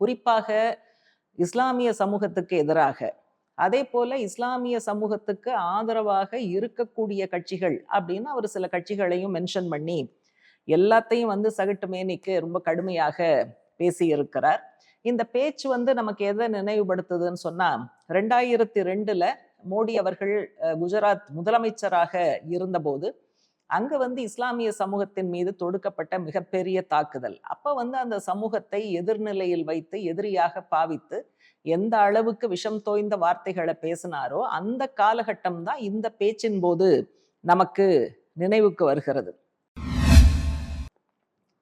குறிப்பாக இஸ்லாமிய சமூகத்துக்கு எதிராக. அதே போல இஸ்லாமிய சமூகத்துக்கு ஆதரவாக இருக்கக்கூடிய கட்சிகள் அப்படின்னு அவர் சில கட்சிகளையும் மென்ஷன் பண்ணி எல்லாத்தையும் வந்து சகட்டு மேனிக்கு ரொம்ப கடுமையாக பேசியிருக்கிறார். இந்த பேச்சு வந்து நமக்கு எதை நினைவுபடுத்துதுன்னு சொன்னா ரெண்டாயிரத்தி ரெண்டுல மோடி அவர்கள் குஜராத் முதலமைச்சராக இருந்தபோது அங்க வந்து இஸ்லாமிய சமூகத்தின் மீது தொடுக்கப்பட்ட மிகப்பெரிய தாக்குதல். அப்ப வந்து அந்த சமூகத்தை எதிர்நிலையில் வைத்து எதிரியாக பாவித்து எந்த அளவுக்கு விஷம் தோய்ந்த வார்த்தைகளை பேசினாரோ அந்த காலகட்டம் தான் இந்த பேச்சின் போது நமக்கு நினைவுக்கு வருகிறது.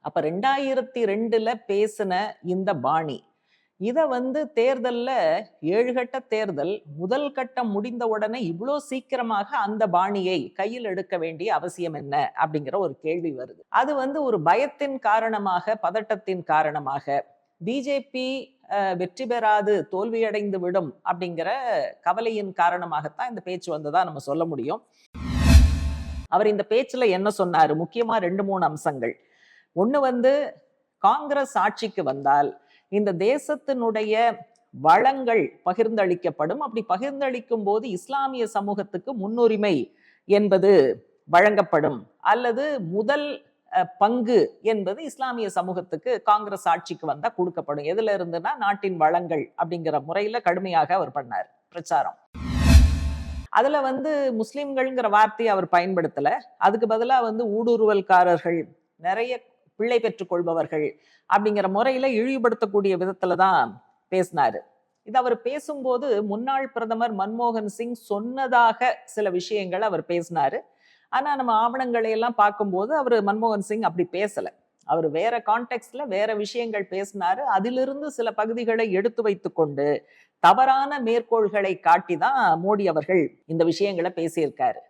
அப்ப ரெண்டாயிரத்தி ரெண்டுல பேசின இந்த பாணி இதை வந்து தேர்தலில் ஏழு கட்ட தேர்தல் முதல் கட்டம் முடிந்த உடனே இவ்வளோ சீக்கிரமாக அந்த பாணியை கையில் எடுக்க வேண்டிய அவசியம் என்ன? அப்படிங்கிற ஒரு கேள்வி வருது. அது வந்து ஒரு பயத்தின் காரணமாக பதட்டத்தின் காரணமாக பிஜேபி வெற்றி பெறாது தோல்வியடைந்து விடும் அப்படிங்கிற கவலையின் காரணமாகத்தான் இந்த பேச்சு வந்ததா நம்ம சொல்ல முடியும். அவர் இந்த பேச்சில் என்ன சொன்னார்? முக்கியமாக ரெண்டு மூணு அம்சங்கள். ஒன்று வந்து காங்கிரஸ் ஆட்சிக்கு வந்தால் இந்த தேசத்தினுடைய வளங்கள் பகிர்ந்தளிக்கப்படும். அப்படி பகிர்ந்தளிக்கும் போது இஸ்லாமிய சமூகத்துக்கு முன்னுரிமை என்பது வழங்கப்படும். அல்லது முதல் பங்கு என்பது இஸ்லாமிய சமூகத்துக்கு காங்கிரஸ் ஆட்சிக்கு வந்தா கொடுக்கப்படும். எதுல இருந்துன்னா நாட்டின் வளங்கள் அப்படிங்கிற முறையில கடுமையாக அவர் பண்ணார். பிரச்சாரம். அதுல வந்து முஸ்லிம்கள்ங்கிற வார்த்தையை அவர் பயன்படுத்தல. அதுக்கு பதிலா வந்து ஊடுருவல்காரர்கள் நிறைய பிள்ளை பெற்றுக் கொள்பவர்கள் அப்படிங்கிற முறையில இழிவுபடுத்தக்கூடிய விதத்துல தான் பேசினாரு. இது அவர் பேசும்போது முன்னாள் பிரதமர் மன்மோகன் சிங் சொன்னதாக சில விஷயங்கள் அவர் பேசினாரு. ஆனா நம்ம ஆவணங்களை எல்லாம் பார்க்கும்போது அவர் மன்மோகன் சிங் அப்படி பேசல. அவர் வேற கான்டெக்ட்ல வேற விஷயங்கள் பேசினாரு. அதிலிருந்து சில பகுதிகளை எடுத்து வைத்துக்கொண்டு தவறான மேற்கோள்களை காட்டி தான் மோடி அவர்கள் இந்த விஷயங்களை பேசியிருக்காரு.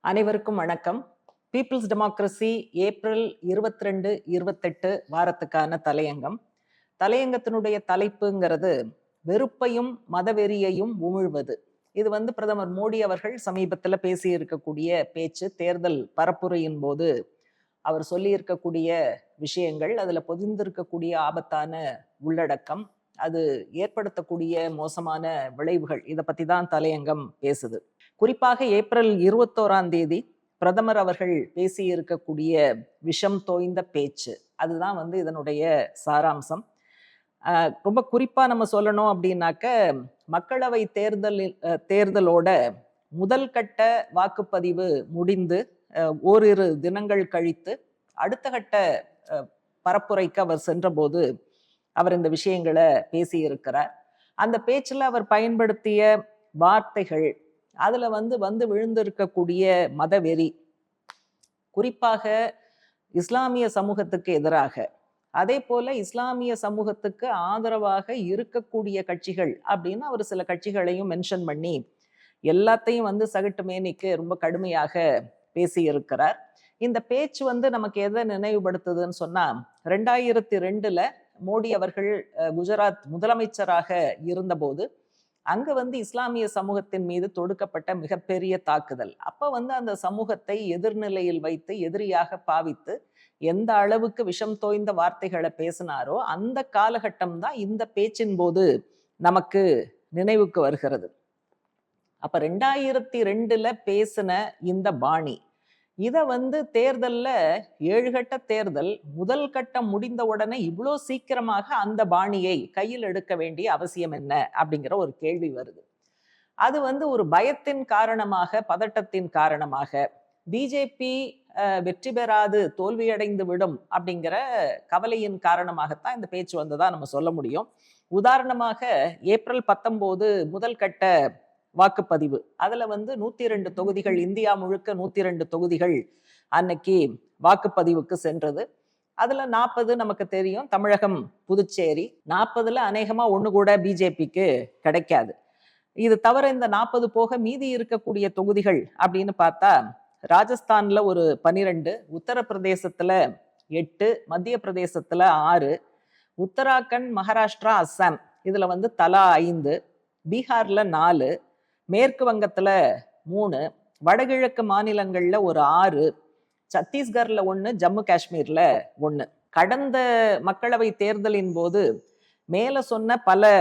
அனைவருக்கும் வணக்கம். பீப்புள்ஸ் டெமோக்ரஸி ஏப்ரல் இருபத்தி ரெண்டு இருபத்தெட்டு வாரத்துக்கான தலையங்கம். தலையங்கத்தினுடைய தலைப்புங்கிறது வெறுப்பையும் மதவெறியையும் உமிழ்வது. இது வந்து பிரதமர் மோடி அவர்கள் சமீபத்தில் பேசி இருக்கக்கூடிய பேச்சு தேர்தல் பரப்புரையின் போது அவர் சொல்லியிருக்கக்கூடிய விஷயங்கள் அதில் பொதிந்திருக்கக்கூடிய ஆபத்தான உள்ளடக்கம் அது ஏற்படுத்தக்கூடிய மோசமான விளைவுகள் இதை பற்றி தான் தலையங்கம் பேசுது. குறிப்பாக ஏப்ரல் இருபத்தோராம் தேதி பிரதமர் அவர்கள் பேசியிருக்கக்கூடிய விஷம் தோய்ந்த பேச்சு அதுதான் வந்து இதனுடைய சாராம்சம். ரொம்ப குறிப்பாக நம்ம சொல்லணும் அப்படின்னாக்க மக்களவை தேர்தலில் தேர்தலோட முதல் கட்ட வாக்குப்பதிவு முடிந்து ஓரிரு தினங்கள் கழித்து அடுத்த கட்ட பரப்புரைக்கு அவர் சென்றபோது அவர் இந்த விஷயங்களை பேசியிருக்கிறார். அந்த பேச்சில் அவர் பயன்படுத்திய வார்த்தைகள் அதில் வந்து வந்து விழுந்திருக்கக்கூடிய மதவெறி. குறிப்பாக இஸ்லாமிய சமூகத்துக்கு எதிராக. அதே போல இஸ்லாமிய சமூகத்துக்கு ஆதரவாக இருக்கக்கூடிய கட்சிகள் அப்படின்னு அவர் சில கட்சிகளையும் மென்ஷன் பண்ணி எல்லாத்தையும் வந்து சகட்டு மேனிக்கு ரொம்ப கடுமையாக பேசியிருக்கிறார். இந்த பேச்சு வந்து நமக்கு எதை நினைவுபடுத்துதுன்னு சொன்னா ரெண்டாயிரத்தி ரெண்டுல மோடி அவர்கள் குஜராத் முதலமைச்சராக இருந்தபோது அங்க வந்து இஸ்லாமிய சமூகத்தின் மீது தொடுக்கப்பட்ட மிகப்பெரிய தாக்குதல். அப்ப வந்து அந்த சமூகத்தை எதிர்நிலையில் வைத்து எதிரியாக பாவித்து எந்த அளவுக்கு விஷம் தோய்ந்த வார்த்தைகளை பேசினாரோ அந்த காலகட்டம் தான் இந்த பேச்சின் போது நமக்கு நினைவுக்கு வருகிறது. அப்ப ரெண்டாயிரத்தி ரெண்டுல பேசின இந்த பாணி இதை வந்து தேர்தலில் ஏழு கட்ட தேர்தல் முதல் கட்டம் முடிந்த உடனே இவ்வளோ சீக்கிரமாக அந்த பாணியை கையில் எடுக்க வேண்டிய அவசியம் என்ன? அப்படிங்கிற ஒரு கேள்வி வருது. அது வந்து ஒரு பயத்தின் காரணமாக பதட்டத்தின் காரணமாக பிஜேபி வெற்றி பெறாது தோல்வியடைந்து விடும் அப்படிங்கிற கவலையின் காரணமாகத்தான் இந்த பேச்சு வந்ததாக நம்ம சொல்ல முடியும். உதாரணமாக ஏப்ரல் பத்தொம்போது முதல் கட்ட வாக்குப்பதிவு. அதுல வந்து நூத்தி ரெண்டு தொகுதிகள் இந்தியா முழுக்க நூத்தி ரெண்டு தொகுதிகள் அன்னைக்கு வாக்குப்பதிவுக்கு சென்றது. அதுல நாற்பது நமக்கு தெரியும். தமிழகம் புதுச்சேரி. நாற்பதுல அநேகமா ஒண்ணு கூட பிஜேபிக்கு கிடைக்காது. இது தவிர இந்த நாற்பது போக மீதி இருக்கக்கூடிய தொகுதிகள் அப்படின்னு பார்த்தா ராஜஸ்தான்ல ஒரு பனிரெண்டு உத்தரப்பிரதேசத்துல எட்டு மத்திய பிரதேசத்துல ஆறு உத்தராகண்ட் மகாராஷ்டிரா அஸ்ஸாம் இதுல வந்து தலா ஐந்து பீகார்ல நாலு மேற்கு வங்கத்தில் மூணு வடகிழக்கு மாநிலங்களில் ஒரு ஆறு சத்தீஸ்கரில் ஒன்று ஜம்மு காஷ்மீரில் ஒன்று கடந்த மக்களவை தேர்தலின் போது மேலே சொன்ன பல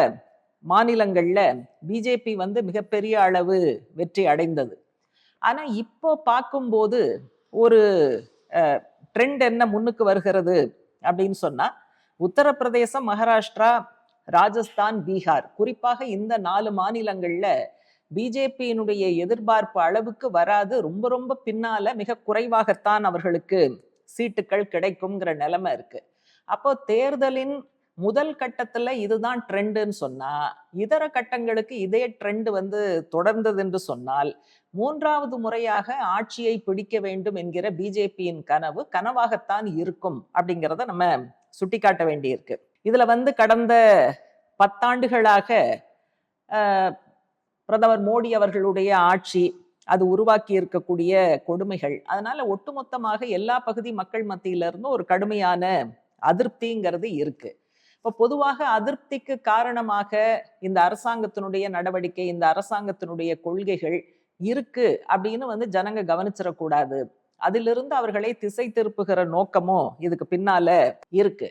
மாநிலங்களில் பிஜேபி வந்து மிகப்பெரிய அளவு வெற்றி அடைந்தது. ஆனால் இப்போ பார்க்கும்போது ஒரு ட்ரெண்ட் என்ன முன்னுக்கு வருகிறது அப்படின்னு சொன்னால் உத்தரப்பிரதேசம் மகாராஷ்டிரா ராஜஸ்தான் பீகார். குறிப்பாக இந்த நாலு மாநிலங்களில் பிஜேபியினுடைய எதிர்பார்ப்பு அளவுக்கு வராது. ரொம்ப ரொம்ப பின்னால மிக குறைவாகத்தான் அவர்களுக்கு சீட்டுகள் கிடைக்குங்கிற நிலைமை இருக்கு. அப்போ தேர்தலின் முதல் கட்டத்துல இதுதான் ட்ரெண்டுன்னு சொன்னா இதர கட்டங்களுக்கு இதே ட்ரெண்ட் வந்து தொடர்ந்தது என்று சொன்னால் மூன்றாவது முறையாக ஆட்சியை பிடிக்க வேண்டும் என்கிற பிஜேபியின் கனவு கனவாகத்தான் இருக்கும் அப்படிங்கிறத நம்ம சுட்டிக்காட்ட வேண்டியிருக்கு. இதுல வந்து கடந்த பத்தாண்டுகளாக பிரதமர் மோடி அவர்களுடைய ஆட்சி அது உருவாக்கி இருக்கக்கூடிய கொடுமைகள். அதனால ஒட்டுமொத்தமாக எல்லா பகுதி மக்கள் மத்தியில இருந்தும் ஒரு கடுமையான அதிருப்திங்கிறது இருக்கு. இப்போ பொதுவாக அதிருப்திக்கு காரணமாக இந்த அரசாங்கத்தினுடைய நடவடிக்கை இந்த அரசாங்கத்தினுடைய கொள்கைகள் இருக்கு அப்படின்னு வந்து ஜனங்க கவனிச்சிடக்கூடாது. அதிலிருந்து அவர்களை திசை திருப்புகிற நோக்கமும் இதுக்கு பின்னால இருக்கு.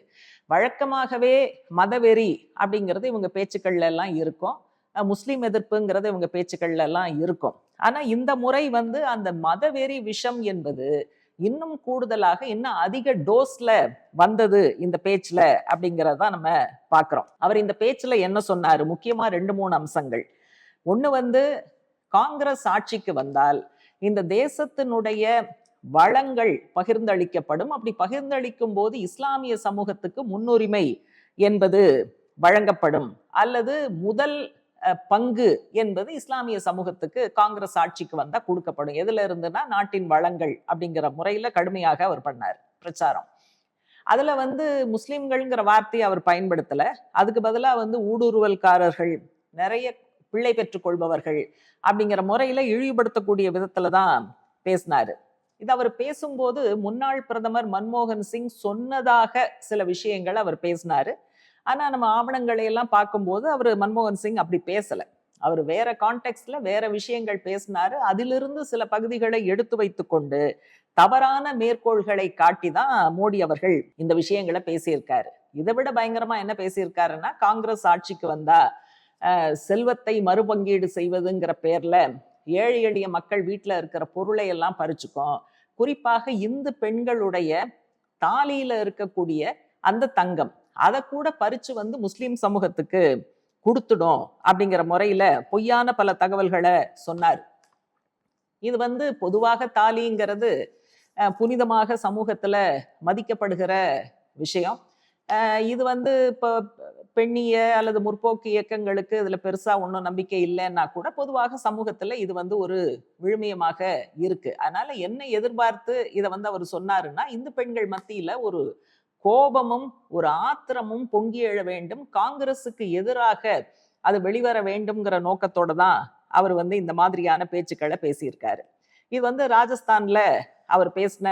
வழக்கமாகவே மதவெறி அப்படிங்கிறது இவங்க பேச்சுக்கள்ல எல்லாம் இருக்கும். முஸ்லீம் எதிர்ப்புங்கிறது இவங்க பேச்சுக்கள்ல எல்லாம் இருக்கும். ஆனா இந்த முறை வந்து அந்த மதவெறி விஷம் என்பது இன்னும் கூடுதலாக இன்னும் அதிக டோஸ்ல வந்தது இந்த பேச்சுல அப்படிங்கிறத நம்ம பாக்குறோம் அவர் இந்த பேச்சுல என்ன சொன்னாரு? முக்கியமா ரெண்டு மூணு அம்சங்கள். ஒண்ணு வந்து காங்கிரஸ் ஆட்சிக்கு வந்தால் இந்த தேசத்தினுடைய வளங்கள் பகிர்ந்தளிக்கப்படும். அப்படி பகிர்ந்தளிக்கும் போது இஸ்லாமிய சமூகத்துக்கு முன்னுரிமை என்பது வழங்கப்படும். அல்லது முதல் பங்கு என்பது இஸ்லாமிய சமூகத்துக்கு காங்கிரஸ் ஆட்சிக்கு வந்தா கொடுக்கப்படும். எதுல இருந்துன்னா நாட்டின் வளங்கள் அப்படிங்கிற முறையில கடுமையாக அவர் பண்ணார் பிரச்சாரம். அதுல வந்து முஸ்லிம்கள்ங்கிற வார்த்தையை அவர் பயன்படுத்தல. அதுக்கு பதிலா வந்து ஊடுருவல்காரர்கள் நிறைய பிள்ளை பெற்றுக் கொள்பவர்கள் அப்படிங்கிற முறையில இழிவுபடுத்தக்கூடிய விதத்துல தான் பேசினாரு. இது அவர் பேசும்போது முன்னாள் பிரதமர் மன்மோகன் சிங் சொன்னதாக சில விஷயங்கள் அவர் பேசினாரு. ஆனால் நம்ம ஆவணங்களை எல்லாம் பார்க்கும்போது அவர் மன்மோகன் சிங் அப்படி பேசலை. அவர் வேற கான்டெக்ட்ல வேற விஷயங்கள் பேசினாரு. அதிலிருந்து சில பகுதிகளை எடுத்து வைத்து கொண்டு தவறான மேற்கோள்களை காட்டி தான் மோடி அவர்கள் இந்த விஷயங்களை பேசியிருக்காரு. இதை விட பயங்கரமா என்ன பேசியிருக்காருன்னா காங்கிரஸ் ஆட்சிக்கு வந்தா செல்வத்தை மறுபங்கீடு செய்வதுங்கிற பேர்ல ஏழை எளிய மக்கள் வீட்டில் இருக்கிற பொருளை எல்லாம் பறிச்சுக்கும். குறிப்பாக இந்து பெண்களுடைய தாலியில இருக்கக்கூடிய அந்த தங்கம். அதை கூட பறிச்சு வந்து முஸ்லீம் சமூகத்துக்கு கொடுத்துடும் அப்படிங்கிற முறையில பொய்யான பல தகவல்களை சொன்னார். இது வந்து பொதுவாக தாலிங்கிறது புனிதமாக சமூகத்துல மதிக்கப்படுகிற விஷயம். இது வந்து இப்போ பெண்ணிய அல்லது முற்போக்கு இயக்கங்களுக்கு இதுல பெருசா ஒன்றும் நம்பிக்கை இல்லைன்னா கூட பொதுவாக சமூகத்துல இது வந்து ஒரு விழுமியமாக இருக்கு. அதனால என்ன எதிர்பார்த்து இதை வந்து அவர் சொன்னாருன்னா இந்து பெண்கள் மத்தியில ஒரு கோபமும் ஒரு ஆத்திரமும் பொங்கி எழ வேண்டும். காங்கிரஸுக்கு எதிராக அது வெளிவர வேண்டும்ங்கிற நோக்கத்தோட தான் அவர் வந்து இந்த மாதிரியான பேச்சுக்களை பேசியிருக்காரு. இது வந்து ராஜஸ்தான்ல அவர் பேசின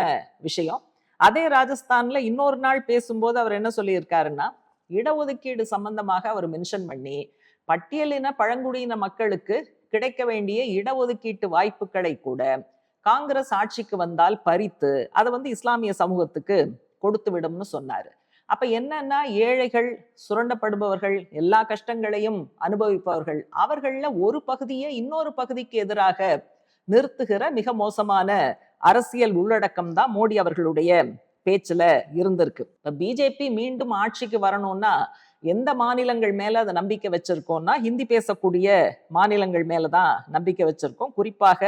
விஷயம். அதே ராஜஸ்தான்ல இன்னொரு நாள் பேசும்போது அவர் என்ன சொல்லியிருக்காருன்னா இடஒதுக்கீடு சம்பந்தமாக அவர் மென்ஷன் பண்ணி பட்டியலின பழங்குடியின மக்களுக்கு கிடைக்க வேண்டிய இடஒதுக்கீட்டு வாய்ப்புகளை கூட காங்கிரஸ் ஆட்சிக்கு வந்தால் பறித்து அதை வந்து இஸ்லாமிய சமூகத்துக்கு கொடுத்து விடும்னு சொன்னாரு. அப்ப என்னன்னா ஏழைகள் சுரண்டப்படுபவர்கள் எல்லா கஷ்டங்களையும் அனுபவிப்பவர்கள் அவர்கள்ல ஒரு பகுதியை இன்னொரு பகுதிக்கு எதிராக நிறுத்துகிற மிக மோசமான அரசியல் உள்ளடக்கம் தான் மோடி அவர்களுடைய பேச்சுல இருந்திருக்கு. இப்ப பிஜேபி மீண்டும் ஆட்சிக்கு வரணும்னா எந்த மாநிலங்கள் மேல அதை நம்பிக்கை வச்சிருக்கோம்னா ஹிந்தி பேசக்கூடிய மாநிலங்கள் மேலதான் நம்பிக்கை வச்சிருக்கோம். குறிப்பாக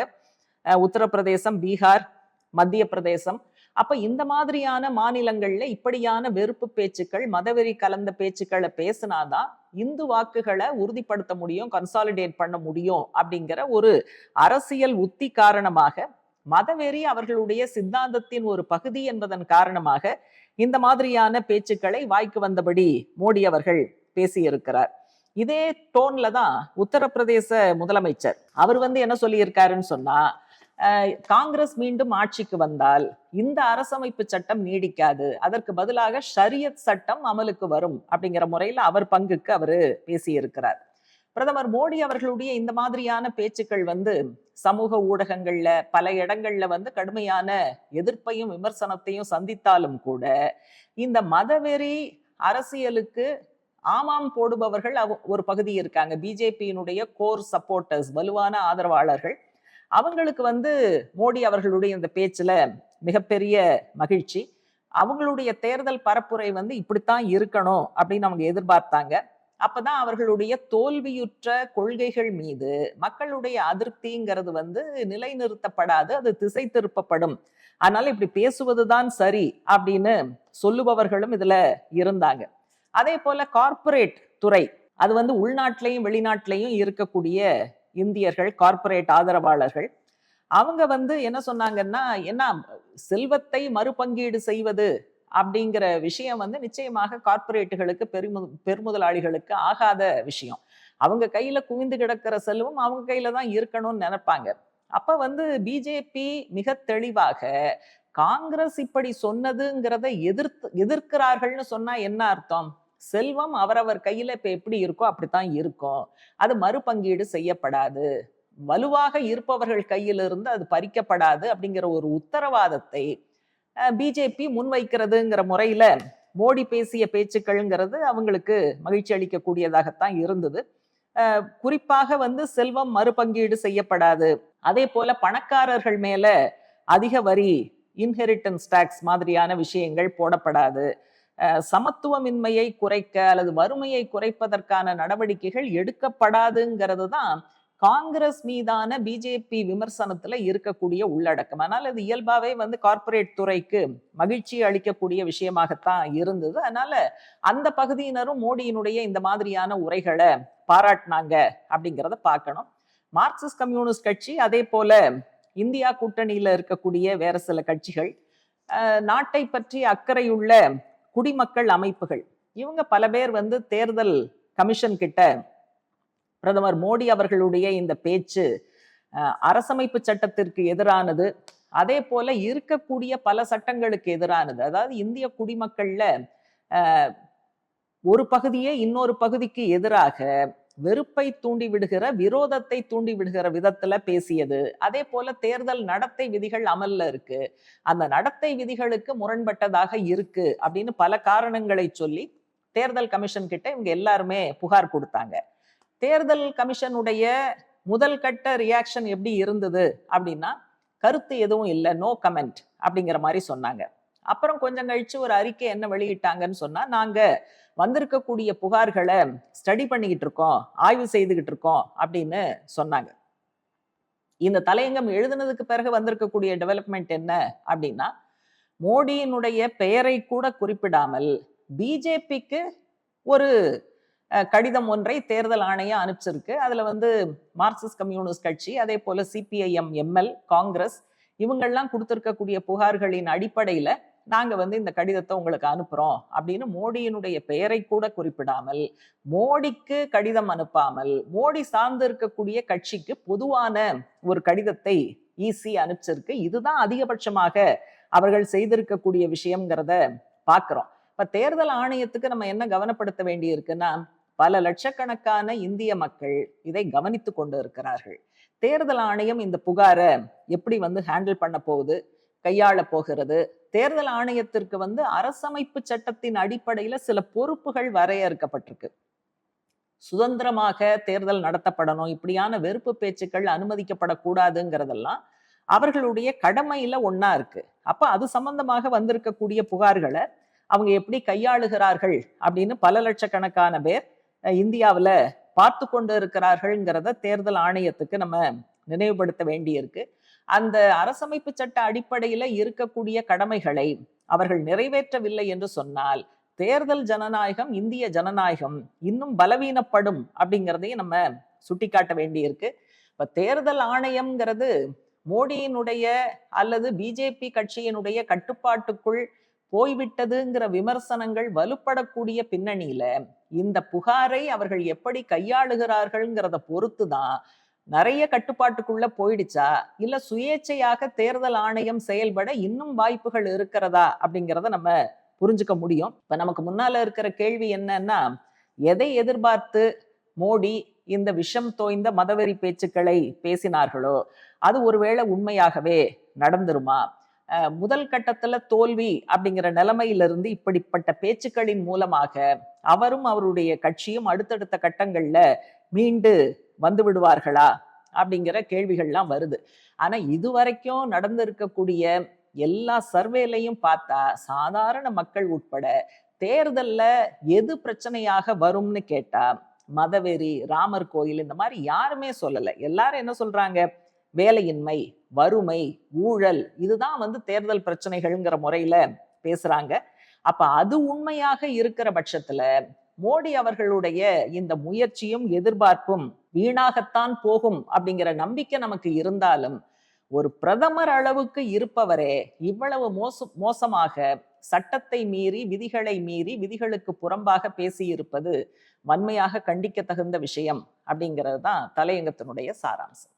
உத்தரப்பிரதேசம் பீகார் மத்திய பிரதேசம் அப்ப இந்த மாதிரியான மாநிலங்கள்ல இப்படியான வெறுப்பு பேச்சுக்கள் மதவெறி கலந்த பேச்சுக்களை பேசினாதான் இந்து வாக்குகளை உறுதிப்படுத்த முடியும் கன்சாலிடேட் பண்ண முடியும் அப்படிங்கிற ஒரு அரசியல் உத்தி காரணமாக மதவெறி அவர்களுடைய சித்தாந்தத்தின் ஒரு பகுதி என்பதன் காரணமாக இந்த மாதிரியான பேச்சுக்களை வாய்க்கு வந்தபடி மோடி அவர்கள் பேசியிருக்கிறார். இதே டோன்ல தான் உத்தரப்பிரதேச முதலமைச்சர் அவர் வந்து என்ன சொல்லியிருக்காருன்னு சொன்னா காங்கிரஸ் மீண்டும் ஆட்சிக்கு வந்தால் இந்த அரசமைப்பு சட்டம் நீடிக்காது. அதற்கு பதிலாக ஷரியத் சட்டம் அமலுக்கு வரும் அப்படிங்கிற முறையில் அவர் பங்குக்கு அவர் பேசியிருக்கிறார். பிரதமர் மோடி அவர்களுடைய இந்த மாதிரியான பேச்சுக்கள் வந்து சமூக ஊடகங்கள்ல பல இடங்கள்ல வந்து கடுமையான எதிர்ப்பையும் விமர்சனத்தையும் சந்தித்தாலும் கூட இந்த மதவெறி அரசியலுக்கு ஆமாம் போடுபவர்கள் ஒரு பகுதி இருக்காங்க. பிஜேபியினுடைய கோர் சப்போர்ட்டர்ஸ் வலுவான ஆதரவாளர்கள். அவங்களுக்கு வந்து மோடி அவர்களுடைய இந்த பேச்சில் மிகப்பெரிய மகிழ்ச்சி. அவங்களுடைய தேர்தல் பரப்புரை வந்து இப்படித்தான் இருக்கணும் அப்படின்னு அவங்க எதிர்பார்த்தாங்க. அப்பதான் அவர்களுடைய தோல்வியுற்ற கொள்கைகள் மீது மக்களுடைய அதிருப்திங்கிறது வந்து நிலைநிறுத்தப்படாது அது திசை திருப்பப்படும். அதனால இப்படி பேசுவதுதான் சரி அப்படின்னு சொல்லுபவர்களும் இதுல இருந்தாங்க. அதே போல கார்ப்பரேட் துறை அது வந்து உள்நாட்டிலையும் வெளிநாட்டிலையும் இருக்கக்கூடிய இந்தியர்கள் கார்ப்பரேட் ஆதரவாளர்கள் அவங்க வந்து என்ன சொன்னாங்கன்னா என்ன செல்வத்தை மறுபங்கீடு செய்வது? அப்படிங்கிற விஷயம் வந்து நிச்சயமாக கார்ப்பரேட்டுகளுக்கு பெருமு பெருமுதலாளிகளுக்கு ஆகாத விஷயம். அவங்க கையில குவிந்து கிடக்கிற செல்வம் அவங்க கையில தான் இருக்கணும்னு நினைப்பாங்க. அப்ப வந்து பிஜேபி மிக தெளிவாக காங்கிரஸ் இப்படி சொன்னதுங்கிறத எதிர்த்து எதிர்க்கிறார்கள்னு சொன்னா என்ன அர்த்தம்? செல்வம் அவரவர் கையில இப்ப எப்படி இருக்கோ அப்படித்தான் இருக்கும். அது மறுபங்கீடு செய்யப்படாது. வலுவாக இருப்பவர்கள் கையிலிருந்து அது பறிக்கப்படாது அப்படிங்கிற ஒரு உத்தரவாதத்தை பிஜேபி முன்வைக்கிறதுங்கிற முறையில மோடி பேசிய பேச்சுக்கள்ங்கிறது அவங்களுக்கு மகிழ்ச்சி அளிக்கக்கூடியதாகத்தான் இருந்தது. குறிப்பாக வந்து செல்வம் மறுபங்கீடு செய்யப்படாது. அதே போல பணக்காரர்கள் மேல அதிக வரி இன்ஹெரிட்டன்ஸ் டாக்ஸ் மாதிரியான விஷயங்கள் போடப்படாது. சமத்துவமின்மையை குறைக்க அல்லது வறுமையை குறைப்பதற்கான நடவடிக்கைகள் எடுக்கப்படாதுங்கிறது தான் காங்கிரஸ் மீதான பிஜேபி விமர்சனத்துல இருக்கக்கூடிய உள்ளடக்கம். அதனால இது இயல்பாவே வந்து கார்ப்பரேட் துறைக்கு மகிழ்ச்சி அளிக்கக்கூடிய விஷயமாகத்தான் இருந்தது. அதனால அந்த பகுதியினரும் மோடியினுடைய இந்த மாதிரியான உரைகளை பாராட்டினாங்க அப்படிங்கிறத பார்க்கணும். மார்க்சிஸ்ட் கம்யூனிஸ்ட் கட்சி அதே போல இந்தியா கூட்டணியில இருக்கக்கூடிய வேற சில கட்சிகள் நாட்டை பற்றி அக்கறையுள்ள குடிமக்கள் அமைப்புகள். இவங்க பல பேர் வந்து தேர்தல் கமிஷன் கிட்ட பிரதமர் மோடி அவர்களுடைய இந்த பேச்சு அரசமைப்பு சட்டத்திற்கு எதிரானது அதே போல இருக்கக்கூடிய பல சட்டங்களுக்கு எதிரானது. அதாவது இந்திய குடிமக்கள்ல ஒரு பகுதியே இன்னொரு பகுதிக்கு எதிராக வெறுப்பை தூண்டி விடுகிற விரோதத்தை தூண்டி விடுகிற விதத்துல பேசியது. அதே போல தேர்தல் நடத்தை விதிகள் அமல்ல இருக்கு. அந்த நடத்தை விதிகளுக்கு முரண்பட்டதாக இருக்கு அப்படின்னு பல காரணங்களை சொல்லி தேர்தல் கமிஷன் கிட்ட இவங்க எல்லாருமே புகார் கொடுத்தாங்க. தேர்தல் கமிஷனுடைய முதல் கட்ட ரியாக்ஷன் எப்படி இருந்தது அப்படின்னா கருத்து எதுவும் இல்லை நோ கமெண்ட் அப்படிங்கிற மாதிரி சொன்னாங்க. அப்புறம் கொஞ்சம் கழிச்சு ஒரு அறிக்கை என்ன வெளியிட்டாங்கன்னு சொன்னா நாங்க வந்திருக்கக்கூடிய புகார்களை ஸ்டடி பண்ணிக்கிட்டு இருக்கோம் ஆய்வு செய்துகிட்டு இருக்கோம் அப்படின்னு சொன்னாங்க. இந்த தலையங்கம் எழுதுனதுக்கு பிறகு வந்திருக்கக்கூடிய டெவலப்மெண்ட் என்ன அப்படின்னா மோடியினுடைய பெயரை கூட குறிப்பிடாமல் பிஜேபிக்கு ஒரு கடிதம் ஒன்றை தேர்தல் ஆணையம் அனுப்பிச்சிருக்கு. அதுல வந்து மார்க்சிஸ்ட் கம்யூனிஸ்ட் கட்சி அதே போல சிபிஐஎம் எம்எல் காங்கிரஸ் இவங்கெல்லாம் கொடுத்துருக்கக்கூடிய புகார்களின் அடிப்படையில நாங்க வந்து இந்த கடிதத்தை உங்களுக்கு அனுப்புறோம் அப்படின்னு மோடியினுடைய பெயரை கூட குறிப்பிடாமல் மோடிக்கு கடிதம் அனுப்பாமல் மோடி சார்ந்து இருக்கக்கூடிய கட்சிக்கு பொதுவான ஒரு கடிதத்தை ஈஸி அனுப்பிச்சிருக்கு. இதுதான் அதிகபட்சமாக அவர்கள் செய்திருக்கக்கூடிய விஷயம்ங்கிறத பாக்குறோம். இப்ப தேர்தல் ஆணையத்துக்கு நம்ம என்ன கவனப்படுத்த வேண்டி இருக்குன்னா பல லட்சக்கணக்கான இந்திய மக்கள் இதை கவனித்து கொண்டு இருக்கிறார்கள். தேர்தல் ஆணையம் இந்த புகாரை எப்படி வந்து ஹேண்டில் பண்ண போகுது? கையாள போகிறது. தேர்தல் ஆணையத்திற்கு வந்து அரசமைப்பு சட்டத்தின் அடிப்படையில சில பொறுப்புகள் வரையறுக்கப்பட்டிருக்கு. சுதந்திரமாக தேர்தல் நடத்தப்படணும் இப்படியான வெறுப்பு பேச்சுக்கள் அனுமதிக்கப்படக்கூடாதுங்கிறதெல்லாம் அவர்களுடைய கடமையில ஒன்னா இருக்கு. அப்ப அது சம்பந்தமாக வந்திருக்கக்கூடிய புகார்களை அவங்க எப்படி கையாளுகிறார்கள் அப்படின்னு பல லட்சக்கணக்கான பேர் இந்தியாவில் பார்த்து கொண்டு இருக்கிறார்கள்ங்கிறத தேர்தல் ஆணையத்துக்கு நம்ம நினைவுபடுத்த வேண்டியிருக்கு. அந்த அரசமைப்பு சட்ட அடிப்படையில இருக்கக்கூடிய கடமைகளை அவர்கள் நிறைவேற்றவில்லை என்று சொன்னால் தேர்தல் ஜனநாயகம் இந்திய ஜனநாயகம் இன்னும் பலவீனப்படும் அப்படிங்கிறதையும் நம்ம சுட்டிக்காட்ட வேண்டியிருக்கு. இப்ப தேர்தல் ஆணையம்ங்கிறது மோடியினுடைய அல்லது பிஜேபி கட்சியினுடைய கட்டுப்பாட்டுக்குள் போய்விட்டதுங்கிற விமர்சனங்கள் வலுப்படக்கூடிய பின்னணியில இந்த புகாரை அவர்கள் எப்படி கையாளுகிறார்கள்ங்கிறத பொறுத்து தான் நிறைய கட்டுப்பாட்டுக்குள்ள போயிடுச்சா? இல்ல சுயேச்சையாக தேர்தல் ஆணையம் செயல்பட இன்னும் வாய்ப்புகள் இருக்கிறதா? அப்படிங்கிறத நம்ம புரிஞ்சுக்க முடியும். இப்ப நமக்கு முன்னால இருக்கிற கேள்வி என்னன்னா எதை எதிர்பார்த்து மோடி இந்த விஷம் தோய்ந்த மதவெறி பேச்சுக்களை பேசினார்களோ அது ஒருவேளை உண்மையாகவே நடந்துருமா? முதல் கட்டத்துல தோல்வி அப்படிங்கிற நிலைமையிலிருந்து இப்படிப்பட்ட பேச்சுக்களின் மூலமாக அவரும் அவருடைய கட்சியும் அடுத்தடுத்த கட்டங்கள்ல மீண்டு வந்து விடுவார்களா? அப்படிங்கிற கேள்விகள்லாம் வருது. ஆனா இதுவரைக்கும் நடந்திருக்கக்கூடிய எல்லா சர்வேலையும் பார்த்தா சாதாரண மக்கள் உட்பட தேர்தல்ல எது பிரச்சனையாக வரும்னு கேட்டா மதவெறி ராமர் கோயில் இந்த மாதிரி யாருமே சொல்லல. எல்லாரும் என்ன சொல்றாங்க? வேலையின்மை வறுமை ஊழல் இதுதான் வந்து தேர்தல் பிரச்சனைகள்ங்கிற முறையில பேசுறாங்க. அப்ப அது உண்மையாக இருக்கிற பட்சத்துல மோடி அவர்களுடைய இந்த முயற்சியும் எதிர்பார்ப்பும் வீணாகத்தான் போகும் அப்படிங்கிற நம்பிக்கை நமக்கு இருந்தாலும் ஒரு பிரதமர் அளவுக்கு இருப்பவரே இவ்வளவு மோச மோசமாக சட்டத்தை மீறி விதிகளை மீறி விதிகளுக்கு புறம்பாக பேசியிருப்பது வன்மையாக கண்டிக்க தகுந்த விஷயம் அப்படிங்கிறது தான் தலையங்கத்தினுடைய சாராம்சம்.